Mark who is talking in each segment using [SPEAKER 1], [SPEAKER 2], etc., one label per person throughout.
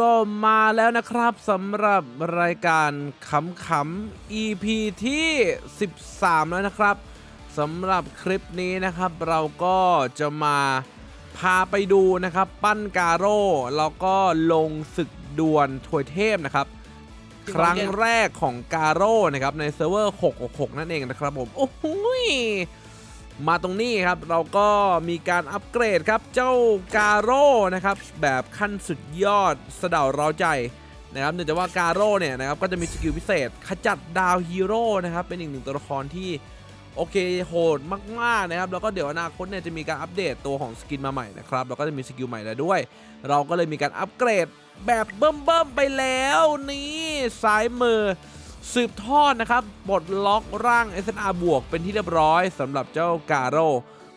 [SPEAKER 1] ก็มาแล้วนะครับสำหรับรายการขำๆ EP ที่ 13 แล้วนะครับสำหรับคลิปนี้นะครับ เราก็จะมาพาไปดูนะครับ ปั้นกาโร่แล้วก็ลงศึกดวลถวยเทพนะครับ ครั้งแรกของกาโร่นะครับ ในเซิร์ฟเวอร์ 666 นั่นเองนะครับผม โอ้โหย มาตรงนี้ครับเราก็มีการอัปเกรดครับเจ้ากาโร่นะครับแบบขั้นสุดยอดสะเดาเราใจนะครับเนื่องจากว่ากาโร่เนี่ยนะครับก็จะมีสกิลพิเศษขจัดดาวฮีโร่นะครับเป็นอีกหนึ่งตัวละครที่โอเคโหดมากๆนะครับแล้วก็เดี๋ยวอนาคตเนี่ยจะมีการอัปเดตตัวของสกินมาใหม่นะครับแล้วก็จะมีสกิลใหม่แล้วด้วย เราก็เลยมีการอัปเกรดแบบเบิ่มๆไปแล้วนี่ซ้ายมือ สืบทอดนะครับปลดล็อกร่าง SNR บวกเป็นที่เรียบร้อยสำหรับเจ้ากาโร่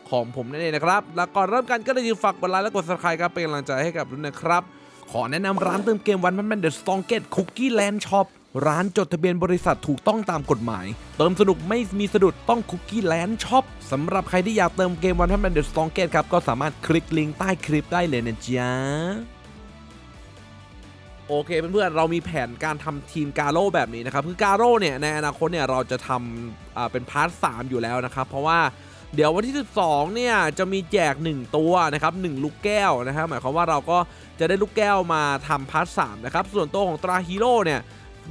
[SPEAKER 1] ของผมนั่นเองนะครับ แล้วก่อนเริ่มกันก็เลยฝากกดไลค์และกด subscribe ครับเป็นกำลังใจให้กับรุ่นนะครับ ขอแนะนำร้านเติมเกมวันพันแมนเดอะสตองเกตคุกกี้แลนด์ช็อปร้านจดทะเบียนบริษัทถูกต้องตามกฎหมาย เติมสนุกไม่มีสะดุดต้องคุกกี้แลนด์ช็อปสำหรับใครที่อยากเติมเกมวันพันแมนเดอะสตองเกตครับ ก็สามารถคลิกลิงก์ใต้คลิปได้เลยนะจ๊ะ โอเคเพื่อนๆเรามีแผนการทำทีมกาโร่แบบนี้นะครับคือกาโร่เนี่ยในอนาคตเนี่ยเราจะทำเป็นพาร์ท3อยู่แล้วนะครับ เพราะว่าเดี๋ยววันที่ 12 เนี่ยจะมีแจก 1 ตัวนะครับ1ลูกแก้วนะครับหมายความว่าเราก็จะได้ลูกแก้วมาทำพาร์ท3นะครับส่วนตัวของตราฮีโร่เนี่ย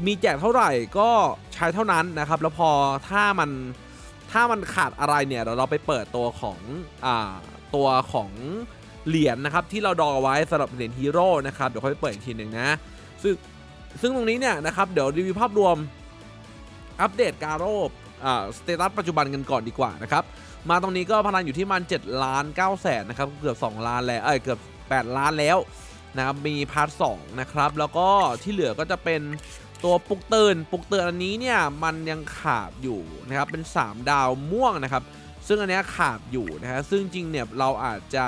[SPEAKER 1] มีแจกเท่าไหร่ก็ใช้เท่านั้นนะครับ แล้วพอถ้ามันถ้ามันขาดอะไรเนี่ยเดี๋ยวเราไปเปิดตัวของอ่าตัวของ เหรียญนะครับที่เราดองเอาไว้สำหรับเหรียญฮีโร่นะครับเดี๋ยวค่อยไปเปิดอีกทีหนึ่งนะซึ่งซึ่งตรงนี้เนี่ยนะครับเดี๋ยวรีวิวภาพรวมอัปเดตการโร่สเตตัสปัจจุบันกันก่อนดีกว่านะครับมาตรงนี้ก็พลังอยู่ที่มัน7ล้าน9แสนนะครับเกือบ 2 ล้านแล้วเอ้ยเกือบ 8 ล้านแล้วนะครับมีพาร์ท2นะครับแล้วก็ที่เหลือก็จะเป็นตัวปลุกเตือนปลุกเตือนอันนี้เนี่ยมันยังขาดอยู่นะครับเป็น 3 ดาวม่วงนะครับ ซึ่งอันนี้ขาดอยู่นะฮะซึ่งจริงเนี่ยเราอาจจะ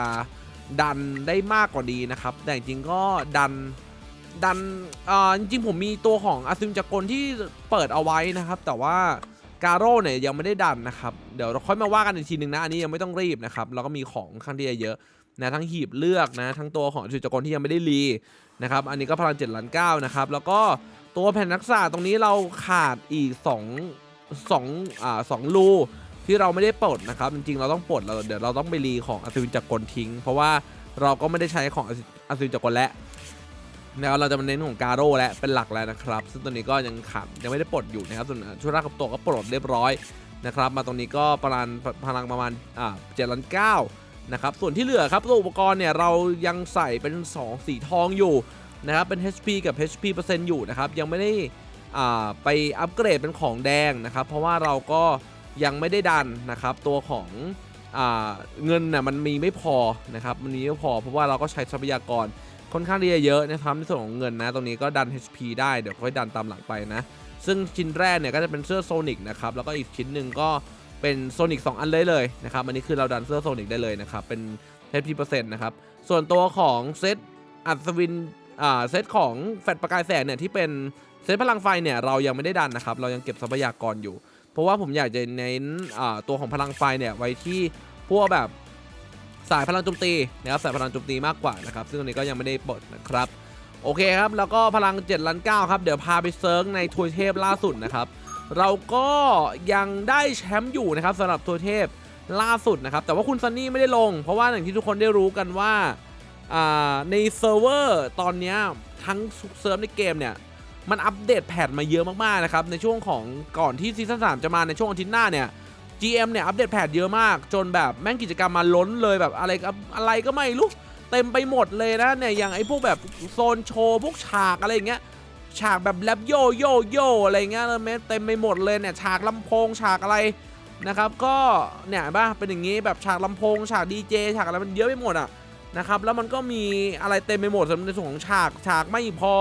[SPEAKER 1] ดันได้มากกว่านี้นะครับ แต่จริงๆก็ดันดันอ่าจริงๆผมมีตัวของอาซึมจักกลที่เปิดเอาไว้นะครับ แต่ว่าการโร่เนี่ยยังไม่ได้ดันนะครับ เดี๋ยวเราค่อยมาว่ากันอีกทีหนึ่งนะ อันนี้ยังไม่ต้องรีบนะครับแล้วก็มีของข้างที่เยอะนะทั้งหีบเลือกนะ ทั้งตัวของอาซึมจักรที่ยังไม่ได้รีนะครับ อันนี้ก็พลัง7ล้าน9นะครับ แล้วก็ตัวแผ่นนักษาตรงนี้เราขาดอีก2 2อ่า2รู ที่เราไม่ได้ปลดนะครับ จริงๆ เราต้องปลดเราเดี๋ยวเราต้องไปรีของอาซึมจักรกลทิ้ง เพราะว่าเราก็ไม่ได้ใช้ของอาซึมจักรกลแล้วนะครับเราจะมาเน้นของการโร่และเป็นหลักแล้วนะครับ ซึ่งตัวนี้ก็ยังขาดยังไม่ได้ปลดอยู่นะครับส่วนช่วยรากกับตัวก็ปลดเรียบร้อยนะครับ มาตรงนี้ก็ประมาณพลังประมาณอ่าเจ็ดล้านเก้านะครับส่วนที่เหลือครับตัวอุปกรณ์เนี่ยเรายังใส่เป็น 2 สีทองอยู่นะครับเป็น HP กับ HP เปอร์เซ็นต์อยู่นะครับยังไม่ได้อ่าไปอัปเกรดเป็นของแดงนะครับ เพราะว่าเราก็ ยังไม่ได้ดันนะครับตัวของอเงินน่ะมันมีไม่พอนะครับมันมีไม่พอเพราะว่าเราก็ใช้ทรัพยากรค่อนข้างที่จะเยอะนะครับในส่วนของเงินนะตรงนี้ก็ดัน HP ได้เดี๋ยวค่อยดันตามหลังไปนะ ซึ่งชิ้นแรกเนี่ยก็จะเป็นเสื้อโซนิกนะครับแล้วก็อีกชิ้นหนึ่งก็เป็นโซนิก2อันเลยเลยนะครับอันนี้คือเราดันเสื้อโซนิกได้เลยนะครับเป็น HP เปอร์เซ็นต์นะครับส่วนตัวของเซตอัศวินอ่าเซตของแฟดประกายแสงเนี่ยที่เป็นเซตพลังไฟเนี่ยเรายังไม่ได้ดันนะครับเรายังเก็บทรัพยากรอยู่ เพราะว่าผมอยากจะเน้นตัวของพลังไฟเนี่ยไว้ที่พวกแบบสายพลังโจมตีนะครับสายพลังโจมตีมากกว่านะครับ ซึ่งตรงนี้ก็ยังไม่ได้ปลดนะครับ โอเคครับ แล้วก็พลัง7ล้าน9ครับ เดี๋ยวพาไปเซิร์งในทัวร์เทพล่าสุดนะครับ เราก็ยังได้แชมป์อยู่นะครับสำหรับทัวร์เทพล่าสุดนะครับ แต่ว่าคุณซันนี่ไม่ได้ลง เพราะว่าอย่างที่ทุกคนได้รู้กันว่าในเซิร์ฟเวอร์ตอนนี้ทั้งเซิร์ฟในเกมเนี่ย มันอัปเดตแพทมาเยอะมากๆนะครับในช่วงของก่อนที่ซีซั่น3จะมาในช่วงอาทิตย์หน้าเนี่ย GM เนี่ยอัปเดตแพทเยอะมาก จนแบบแม่งกิจกรรมมาล้นเลยแบบอะไรก็อะไรก็ไม่รู้เต็มไปหมดเลยนะเนี่ยอย่างไอ้พวกแบบโซนโชว์พวกฉากอะไรอย่างเงี้ยฉากแบบแรปโยโยโยอะไรเงี้ยเต็มไปหมดเลยเนี่ยฉากลำโพงฉากอะไรนะครับก็เนี่ยบ้าเป็นอย่างงี้แบบฉากลำโพงฉากดีเจฉากอะไรมันเยอะไปหมดอะนะครับแล้วมันก็มีอะไรเต็มไปหมดสำหรับในส่วนของฉากฉากไม่พอ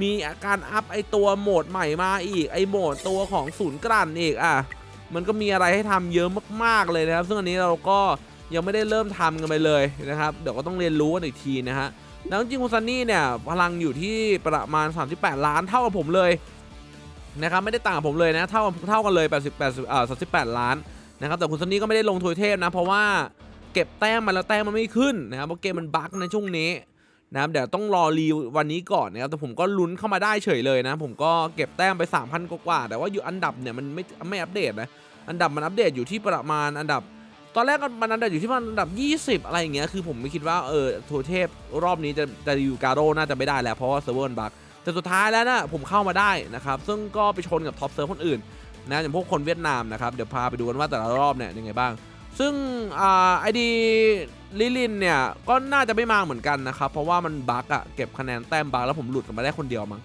[SPEAKER 1] มีการอัพไอตัวโหมดใหม่มาอีกไอโหมดตัวของศูนย์กลั่นอีกอะมันก็มีอะไรให้ทำเยอะมากๆเลยนะครับ ซึ่งอันนี้เราก็ยังไม่ได้เริ่มทำกันไปเลยนะครับ เดี๋ยวก็ต้องเรียนรู้กันอีกทีนะฮะแล้วจริงๆคุณซันนี่เนี่ยพลังอยู่ที่ประมาณ 38 ล้านเท่ากับผมเลยนะครับไม่ได้ต่างกับผมเลยนะเท่าเท่ากันเลย80 80อ่า38 ล้านนะครับแต่คุณซันนี่ก็ไม่ได้ลงทวยเทพนะ เพราะว่าเก็บแต้มมาแล้วแต้มมันไม่ขึ้นนะครับเพราะเกมมันบั๊กในช่วงนี้ นะครับเดี๋ยวต้องรอรีวันนี้ก่อนนะครับแต่ผมก็ลุ้นเข้ามาได้เฉยเลยนะ ผมก็เก็บแต้มไป 3,000 กว่าแต่ว่าอยู่อันดับเนี่ยมันไม่ไม่อัปเดตนะอันดับมันอัปเดตอยู่ที่ประมาณอันดับ ตอนแรกมันอันดับอยู่ที่ประมาณอันดับ 20 อะไรอย่างเงี้ยคือผมไม่คิดว่าเออทัวเทพรอบนี้จะจะอยู่การโรน่าจะไม่ได้แล้วเพราะว่าเซิร์ฟเวอร์บักแต่สุดท้ายแล้วนะผมเข้ามาได้นะครับซึ่งก็ไปชนกับท็อปเซิร์ฟคนอื่นนะอย่างพวกคนเวียดนามนะครับเดี๋ยวพาไปดูกันว่าแต่ละรอบเนี่ยยังไงบ้าง ซึ่งไอดีลิลินเนี่ย ก็น่าจะไม่มาเหมือนกันนะครับ เพราะว่ามันบั๊กอะเก็บคะแนนแต้มบั๊กแล้วผมหลุดออกมาได้คนเดียวมั้ง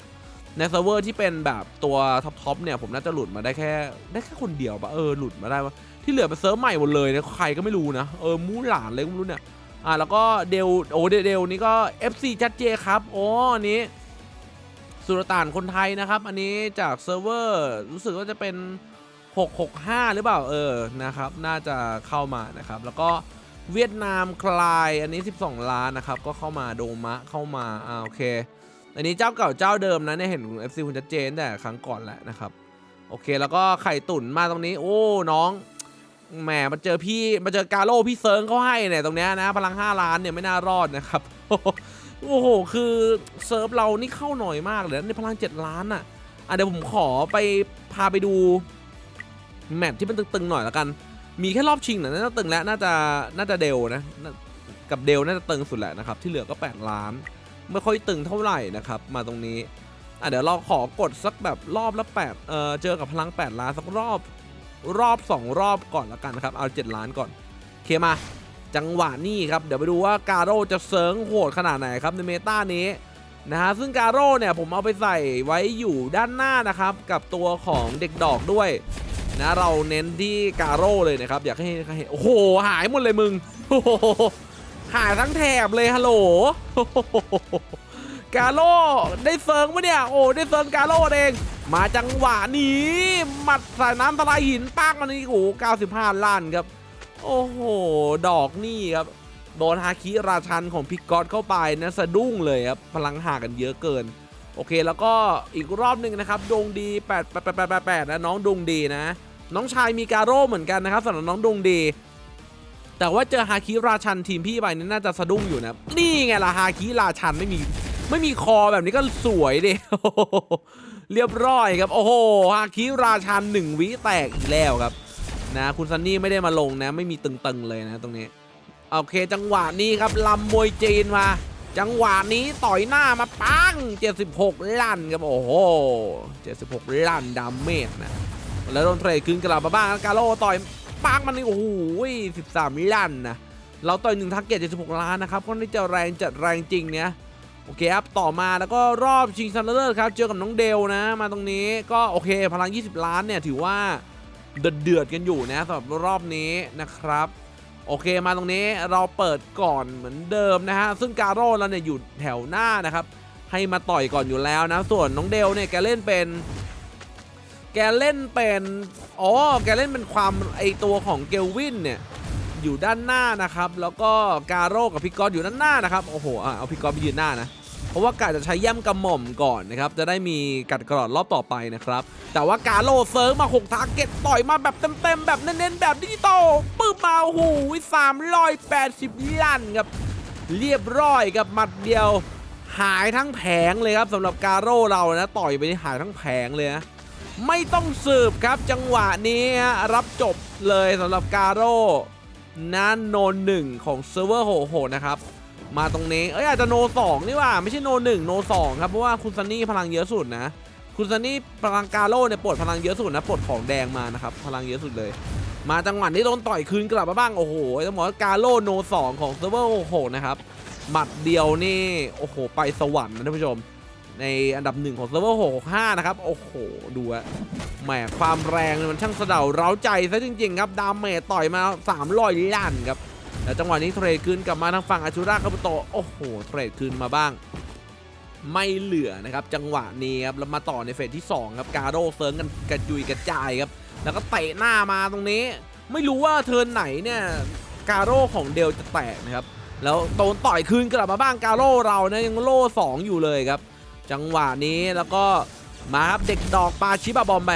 [SPEAKER 1] ในเซิร์ฟเวอร์ที่เป็นแบบตัวท็อปทอปเนี่ยผมน่าจะหลุดมาได้แค่ได้แค่คนเดียวปะเออหลุดมาได้วะที่เหลือเป็นเซิร์ฟใหม่หมดเลยนะใครก็ไม่รู้นะเออมูหลานเลยก็ไม่รู้เนี่ยอ่าแล้วก็เดลโอ้เดลเดลนี่ก็ FC จัดเจครับโอ้อันนี้สุลต่านคนไทยนะครับ อันนี้จากเซิร์ฟเวอร์รู้สึกว่าจะเป็น 665 หรือเปล่าเออนะครับ น่าจะเข้ามานะครับ แล้วก็เวียดนามคลายอันนี้ 12 ล้านนะครับ ก็เข้ามาโดมะเข้ามาอ่าโอเค อันนี้เจ้าเก่าเจ้าเดิมนะเนี่ยเห็น FC คุณชัดเจนแต่ครั้งก่อนแหละนะครับ โอเคแล้วก็ไข่ตุ๋นมาตรงนี้ โอ้น้องแหมมาเจอพี่มาเจอกาโร่พี่เซิร์งเขาให้เนี่ยตรงเนี้ยนะพลัง 5 ล้านเนี่ยไม่น่ารอดนะครับ โอ้โหคือเซิร์ฟเรานี่เข้าหน่อยมากเลยนะในพลัง 7 ล้านอะอะเดี๋ยวผมขอไปพาไปดู แมตช์ที่มันตึงๆหน่อยล้วกัน มีแค่รอบชิงนะน่าจะตึงแล้วน่าจะน่าจะเดลนะน่ากับเดลน่าจะตึงสุดแหละนะครับที่เหลือก็ 8 ล้าน ไม่ค่อยตึงเท่าไหร่นะครับมาตรงนี้อะเดี๋ยวเราขอกดสักแบบรอบละ8เออเจอกับพลัง 8 ล้านสักรอบรอบ 2 รอบก่อนละกันนะครับเอา 7 ล้านก่อนเคมาจังหวะนี้ครับเดี๋ยวไปดูว่ากาโร่จะเซิร์งโหดขนาดไหนครับในเมตานี้นะฮะซึ่งการโร่เนี่ยผมเอาไปใส่ไว้อยู่ด้านหน้านะครับ กับตัวของเด็กดอกด้วย นะเราเน้นที่การโร่เลยนะครับ อยากให้ให้เห็นโอ้โห หายหมดเลยมึงโอ้โหหายทั้งแถบเลยฮัลโหลโอ้โหกาโร่ได้เซิร์งปะเนี่ยโอ้ได้เซิร์งกาโร่เอง มาจังหวะนี้หมัดสายน้ำทลายหินปักมันนี่โอ้โห95ล้านครับ โอ้โห ดอกนี่ครับโดนฮาคิราชันของพิกกอตเข้าไปนะสะดุ้งเลยครับพลังห่างกันเยอะเกิน โอเคแล้วก็อีกรอบหนึ่งนะครับดงดี8 8 8 8 8นะน้องดงดีนะ น้องชายมีการโร่เหมือนกันนะครับสำหรับน้องดงดี แต่ว่าเจอฮาคิราชันทีมพี่ไปนี่น่าจะสะดุ้งอยู่นะนี่ไงล่ะฮาคิราชันไม่มีไม่มีคอแบบนี้ก็สวยดิเรียบร้อยครับ โอ้โหฮาคิราชันหนึ่งวิแตกอีกแล้วครับ นะคุณซันนี่ไม่ได้มาลงนะ ไม่มีตึงๆเลยนะตรงนี้ โอเคจังหวะนี้ครับลำมวยจีนมา จังหวะนี้ต่อยหน้ามาปัง 76 ลั่นครับโอ้โห 76 ลั่นดาเมจนะ แล้วโดนเทรดคืนกลับมาบ้างกาโลต่อยปังมันนี่โอ้โห13 ลั่นนะ เราต่อยหนึ่งทาร์เก็ต76 ล้านนะครับก็นี่จะแรงจัดแรงจริงเนี่ยโอเคครับ ต่อมาแล้วก็รอบชิงชนะเลิศครับ เจอกับน้องเดลนะ มาตรงนี้ก็โอเค พลัง 20 ล้านเนี่ย ถือว่าเดือดเดือดกันอยู่นะสำหรับรอบนี้นะครับ โอเคมาตรงนี้เราเปิดก่อนเหมือนเดิมนะฮะ ซึ่งการโร่เราเนี่ยอยู่แถวหน้านะครับ ให้มาต่อยก่อนอยู่แล้วนะ ส่วนน้องเดลเนี่ยแกเล่นเป็น แกเล่นเป็นอ๋อแกเล่นเป็นความไอตัวของเกลวินเนี่ยอยู่ด้านหน้านะครับ แล้วก็การโร่กับพิกอตอยู่ด้านหน้านะครับ โอ้โห เอาพิกกอตไปยืนหน้านะ เพราะว่ากาจะใช้ย่ำกระหม่อมก่อนนะครับ จะได้มีกัดกรอดรอบต่อไปนะครับ แต่ว่ากาโลเซิร์ฟมา6ทาร์เก็ตต่อยมาแบบเต็มๆ แบบเน้นๆ แบบดิจิตอลปึ๊บมาโอ้โหสามร้อยแปดสิบลั่นครับ เรียบร้อยกับหมัดเดียว หายทั้งแผงเลยครับสำหรับกาโร่เรานะ ต่อยไปนี่หายทั้งแผงเลยนะไม่ต้องสืบครับจังหวะนี้รับจบเลยสำหรับกาโร่นะโนหนึ่งของเซิร์ฟเวอร์โหโหนะครับ มาตรงนี้ เอ้ยอาจจะโนสองนี่ว่าไม่ใช่โนหนึ่งโนสองครับเพราะว่าคุณซันนี่พลังเยอะสุดนะคุณซันนี่พลังกาโร่เนี่ยปลดพลังเยอะสุดนะปลดของแดงมานะครับพลังเยอะสุดเลย มาจังหวะนี้โดนต่อยคืนกลับมาบ้างโอ้โหต้องบอกว่ากาโร่โนสองของเซิร์ฟเวอร์โอ้โหนะครับหมัดเดียวนี่โอ้โหไปสวรรค์นะท่านผู้ชม ในอันดับหนึ่งของเซิร์ฟเวอร์65นะครับ โอ้โห ดูอะแหมความแรงเนี่ยมันช่างสะเดาเร้าใจซะจริง ๆ ครับ ดาเมจต่อยมา 300ล้านครับ แล้วจังหวะนี้เทรดคืนกลับมาทางฝั่งอาชูราคาบุโตโอ้โหเทรดคืนมาบ้าง ไม่เหลือนะครับจังหวะนี้ครับแล้วมาต่อในเฟสที่2ครับกาโดเซิร์งกันกระจุยกระจายครับแล้วก็เตะหน้ามาตรงนี้ ไม่รู้ว่าเทินไหนเนี่ยกาโร่ของเดลจะแตกนะครับแล้วโดนต่อยคืนกลับมาบ้างกาโร่เรานะยังโล่2อยู่เลยครับ จังหวะนี้แล้วก็มาครับเด็กดอกปาชิบะบอมไป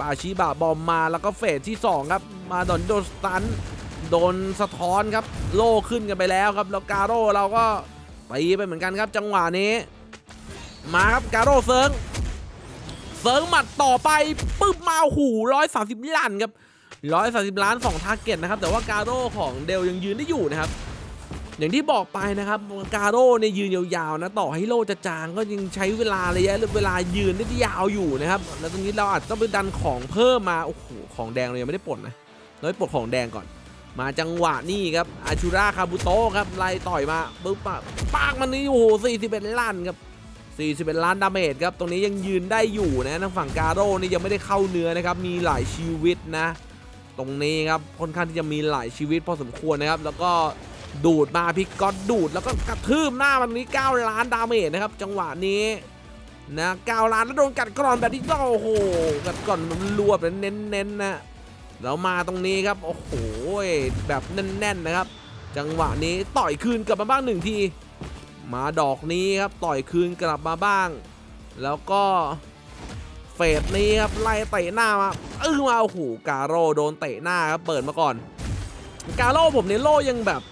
[SPEAKER 1] ปาชิบะบอมมาแล้วก็เฟสที่ 2 ครับ มาโดนโดนสตัน โดนสะท้อนครับโล่ขึ้นกันไปแล้วครับ แล้วกาโร่เราก็ตีไปเหมือนกันครับจังหวะนี้ มาครับการโรเซิงเซิงหมัดต่อไปปึ๊บมาหูร้อยสาสิบล้านครับร้อยสาสิบล้านสองทาร์เก็ตนะครับ แต่ว่าการโรของเดลยังยืนได้อยู่นะครับ อย่างที่บอกไปนะครับการโร่เนี่ยยืนยาวๆนะต่อให้โลจะจางก็ยังใช้เวลาระยะเวลายืนได้ยาวอยู่นะครับ แล้วตรงนี้เราอาจจะต้องไปดันของเพิ่มมาโอ้โหของแดงเรายังไม่ได้ปลดนะเราไปปลดของแดงก่อน มาจังหวะนี่ครับอาชูราคาบุโตครับไล่ต่อยมาปึ๊บปะปากมันนี่โอ้โห41ล้านครับ41ล้านดาเมจครับตรงนี้ยังยืนได้อยู่นะทางฝั่งการโร่นี่ยังไม่ได้เข้าเนื้อนะครับมีหลายชีวิตนะ ตรงนี้ครับค่อนข้างที่จะมีหลายชีวิตพอสมควรนะครับ แล้วก็ดูดมาพิกก็ดูดแล้วก็กระทืบหน้ามันนี้9ล้านดาเมจนะครับ จังหวะนี้นะ9ล้านแล้วโดนกัดกร่อนแบบนี้โอ้โหกัดกร่อนมันรวบเน้นๆนะ แล้วมาตรงนี้ครับ โอ้โห แบบแน่นๆนะครับ จังหวะนี้ต่อยคืนกลับมาบ้างหนึ่งที มาดอกนี้ครับต่อยคืนกลับมาบ้าง แล้วก็เฟสนี้ครับไล่เตะหน้ามาเออมาโอ้โหกาโร่โดนเตะหน้าครับเปิดมาก่อน กาโร่ผมเนี่ยโล่ยังแบบ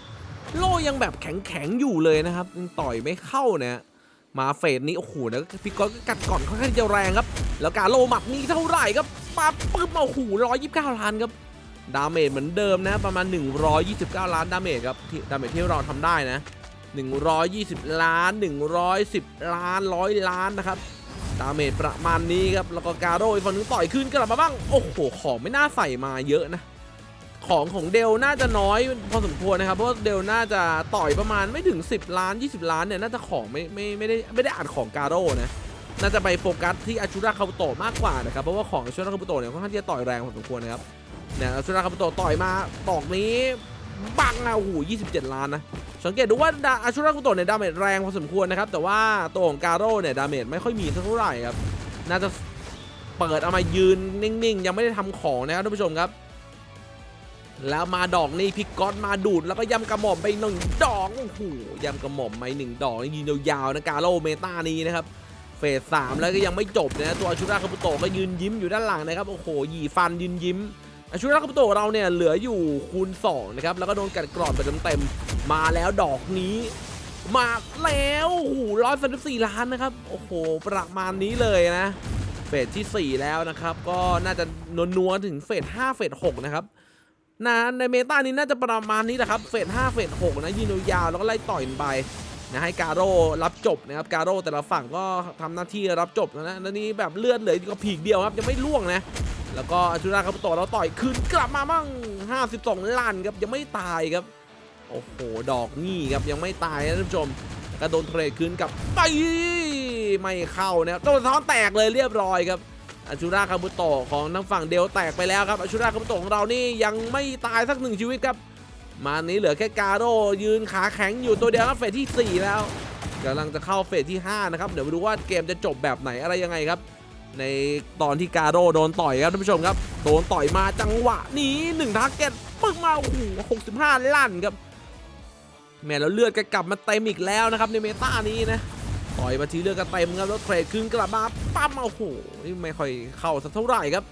[SPEAKER 1] โล่ยังแบบแข็งแข็งๆอยู่เลยนะครับต่อยไม่เข้าเนี่ยมาเฟสนี้โอ้โหแล้วพี่ก๊อตก็กัดก่อนค่อนข้างจะแรงครับ แล้วกาโลหมัดนี้เท่าไหร่ครับ ปั๊บปึ๊บมาโอ้โหร้อยยี่สิบเก้าล้านครับดาเมจเหมือนเดิมนะประมาณ 129 ล้านดาเมจครับที่ดาเมจที่เราทำได้นะ 120 ล้าน 110 ล้านร้อยล้านนะครับดาเมจประมาณนี้ครับแล้วก็การโร่อีกฝั่งนึงต่อยขึ้นกลับมาบ้างโอ้โหของไม่น่าใส่มาเยอะนะ ของของเดลน่าจะน้อยพอสมควรนะครับเพราะเดลน่าจะต่อยประมาณไม่ถึง 10 ล้าน 20 ล้านเนี่ยน่าจะของไม่ไม่ไม่ได้ไม่ได้อ่านของการโร่นะ น่าจะไปโฟกัสที่อาชูราคาบุโตะมากกว่านะครับเพราะว่าของอาชูราคาบุโตะเนี่ยค่อนข้างที่จะต่อยแรงพอสมควรนะครับเนี่ยอาชูราคาบุโตะต่อยมาตอกนี้บังอะโอ้โห27 ล้านนะสังเกตดูว่าอาชูราคุโตะเนี่ยดาเมจแรงพอสมควรนะครับ แต่ว่าตัวของการโร่เนี่ยดาเมจไม่ค่อยมีเท่าไหร่ครับ น่าจะเปิดเอามายืนนิ่งๆ ยังไม่ได้ทำของนะครับท่านผู้ชมครับ แล้วมาดอกนี้พิกก๊อตมาดูด แล้วก็ยำกระหม่อมไปหนึ่งดอกโอ้โหยำกระหม่อมไปหนึ่งดอกยืนยาวๆนะการโร่เมตานี้นะครับ เฟสสามแล้วก็ยังไม่จบนะตัวอาชูราคาบุโตะก็ยืนยิ้มอยู่ด้านหลังนะครับโอ้โหหยีฟันยืนยิ้มอาชูราคาบุโตะเราเนี่ยเหลืออยู่คูณ2นะครับแล้วก็โดนกัดกรอบไปเต็มๆมาแล้วดอกนี้ มาแล้วโอ้โหร้อยสามสิบสี่ล้านนะครับโอ้โหประมาณนี้เลยนะเฟสที่ 4 แล้วนะครับก็น่าจะนัวๆถึงเฟส5เฟส6นะครับนะในเมตานี้น่าจะประมาณนี้แหละครับเฟส5เฟส6นะยืนยาวแล้วก็ไล่ต่อยไป นะให้การโร่รับจบนะครับการโร่แต่ละฝั่งก็ทำหน้าที่รับจบนะนะแล้วนี่แบบเลือดเหลือก็ผีกเดียวครับยังไม่ล่วงนะแล้วก็อาชูราคาบุโตะเราต่อยคืนกลับมามั่ง 52 ล้านครับยังไม่ตายครับ โอ้โห ดอกนี่ครับยังไม่ตายนะท่านผู้ชมกระโดนเทรดคืนกลับไปไม่เข้านะครับตัวท้อนแตกเลยเรียบร้อยครับอาชูราคาบุโตของทางฝั่งเดลแตกไปแล้วครับอาชูราคาบุโตของเรานี่ยังไม่ตายสักหนึ่งชีวิตครับ มานี้เหลือแค่การโร่ยืนขาแข็งอยู่ตัวเดียวครับเฟสที่ 4 แล้วกำลังจะเข้าเฟสที่ 5 นะครับ เดี๋ยวมาดูว่าเกมจะจบแบบไหนอะไรยังไงครับ ในตอนที่การโร่โดนต่อยครับท่านผู้ชมครับ โดนต่อยมาจังหวะนี้หนึ่งทาร์เก็ตปึ้งมาโอ้โห65 ลั่นครับแม่แล้วเลือดก็กลับมาเต็มอีกแล้วนะครับในเมตานี้นะต่อยมาทีเลือดก็เต็มครับแล้วเทรดคืนกลับมาปั๊มโอ้โหนี่ไม่ค่อยเข้าสักเท่าไหร่ครับ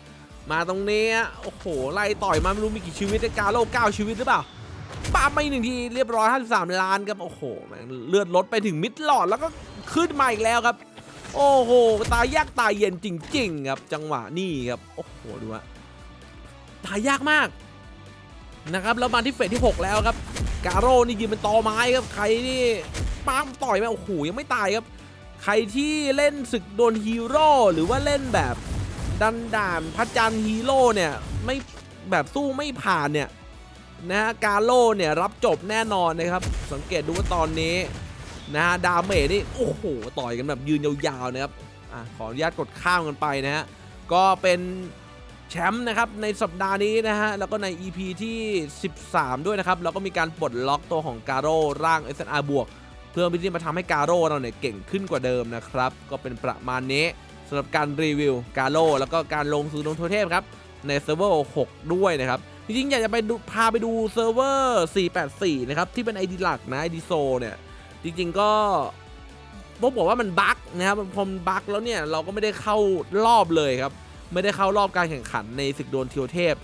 [SPEAKER 1] มาตรงนี้โอ้โหไล่ต่อยมาไม่รู้มีกี่ชีวิตในกาโล9ชีวิตหรือเปล่า ปั๊มไปหนึ่งทีเรียบร้อย 53 ล้านครับ โอ้โหแม่งเลือดลดไปถึงมิดหลอดแล้วก็ขึ้นมาอีกแล้วครับ โอ้โห ตายยากตายเย็นจริง ๆ ครับ จังหวะนี่ครับ โอ้โห ดูฮะตายยากมากนะครับ แล้วมาที่เฟสที่ 6 แล้วครับ กาโร่นี่ยืนเป็นตอไม้ครับ ใครนี่ปั้มต่อยไหมโอ้โห ยังไม่ตายครับ ใครที่เล่นศึกโดนฮีโร่หรือว่าเล่นแบบดันด่านพระจันทร์ฮีโร่เนี่ยไม่แบบสู้ไม่ผ่านเนี่ย นะฮะกาโร่เนี่ยรับจบแน่นอนนะครับ สังเกตดูว่าตอนนี้นะฮะดาเมจนี่โอ้โหต่อยกันแบบยืนยาวๆนะครับอะขออนุญาตกดข้ามกันไปนะฮะก็เป็นแชมป์นะครับในสัปดาห์นี้นะฮะแล้วก็ใน EP ที่ 13 ด้วยนะครับแล้วก็มีการปลดล็อกตัวของการโร่ร่าง SNR บวก เพื่อที่มาทำให้การโร่เราเนี่ยเก่งขึ้นกว่าเดิมนะครับ ก็เป็นประมาณนี้สำหรับการรีวิวการโร่แล้วก็การลงสู่ลงโทเทพครับในเซิร์ฟเวอร์6ด้วยนะครับ จริงๆอยากจะไปดูพาไปดูเซิร์ฟเวอร์ 484 นะครับ ที่เป็น ID หลักนะ ID โซเนี่ย จริงๆก็ผมบอกว่ามันบั๊กนะครับพอมันบั๊กแล้วเนี่ย เราก็ไม่ได้เข้ารอบเลยครับ ไม่ได้เข้ารอบการแข่งขันในศึกโดนเทียวเทพ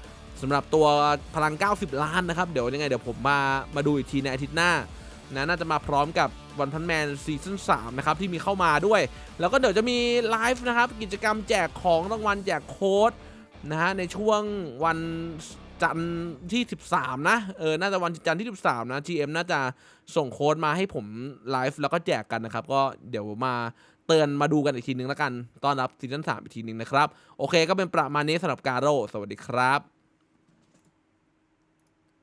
[SPEAKER 1] สำหรับตัวพลัง 90 ล้านนะครับ เดี๋ยวยังไงเดี๋ยวผมมามาดูอีกทีในอาทิตย์หน้านะน่าจะมาพร้อมกับวันพันแมนซีซั่น3นะครับ ที่มีเข้ามาด้วย แล้วก็เดี๋ยวจะมีไลฟ์นะครับ กิจกรรมแจกของรางวัลแจกโค้ดนะฮะในช่วงวัน จันทร์ที่ 13 นะ เออ น่าจะวันจันทร์ที่ 13 นะ GM น่าจะส่งโค้ดมาให้ผมไลฟ์แล้วก็แจกกันนะครับ ก็เดี๋ยวมาเตือนมาดูกันอีกทีนึงแล้วกัน ต้อนรับซีซั่น3อีกทีนึงนะครับ โอเค ก็เป็นประมาณนี้สำหรับการโรสวัสดีครับ